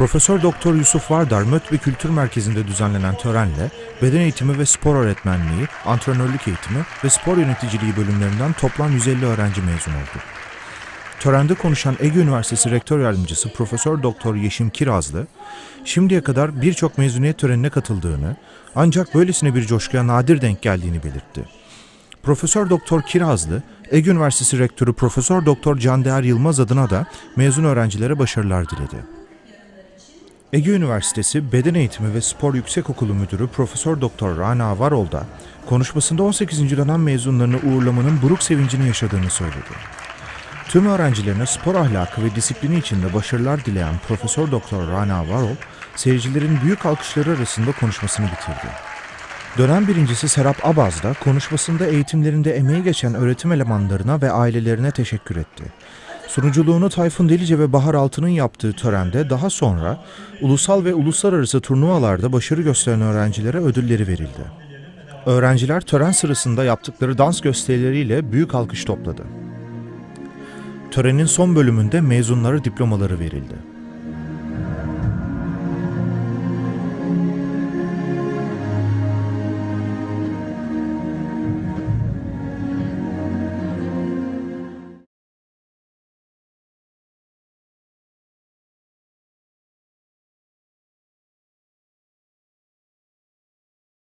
Profesör Doktor Yusuf Vardar Mötbe Kültür Merkezi'nde düzenlenen törenle beden eğitimi ve spor öğretmenliği, antrenörlük eğitimi ve spor yöneticiliği bölümlerinden toplam 150 öğrenci mezun oldu. Törende konuşan Ege Üniversitesi Rektör Yardımcısı Profesör Doktor Yeşim Kirazlı, şimdiye kadar birçok mezuniyet törenine katıldığını, ancak böylesine bir coşkuya nadir denk geldiğini belirtti. Profesör Doktor Kirazlı, Ege Üniversitesi Rektörü Profesör Doktor Candeğer Yılmaz adına da mezun öğrencilere başarılar diledi. Ege Üniversitesi Beden Eğitimi ve Spor Yüksekokulu Müdürü Profesör Doktor Rana Varol da konuşmasında 18. dönem mezunlarını uğurlamanın buruk sevincini yaşadığını söyledi. Tüm öğrencilerine spor ahlakı ve disiplini içinde başarılar dileyen Profesör Doktor Rana Varol, seyircilerin büyük alkışları arasında konuşmasını bitirdi. Dönem birincisi Serap Abaz da konuşmasında eğitimlerinde emeği geçen öğretim elemanlarına ve ailelerine teşekkür etti. Sunuculuğunu Tayfun Delice ve Bahar Altı'nın yaptığı törende daha sonra ulusal ve uluslararası turnuvalarda başarı gösteren öğrencilere ödülleri verildi. Öğrenciler tören sırasında yaptıkları dans gösterileriyle büyük alkış topladı. Törenin son bölümünde mezunlara diplomaları verildi.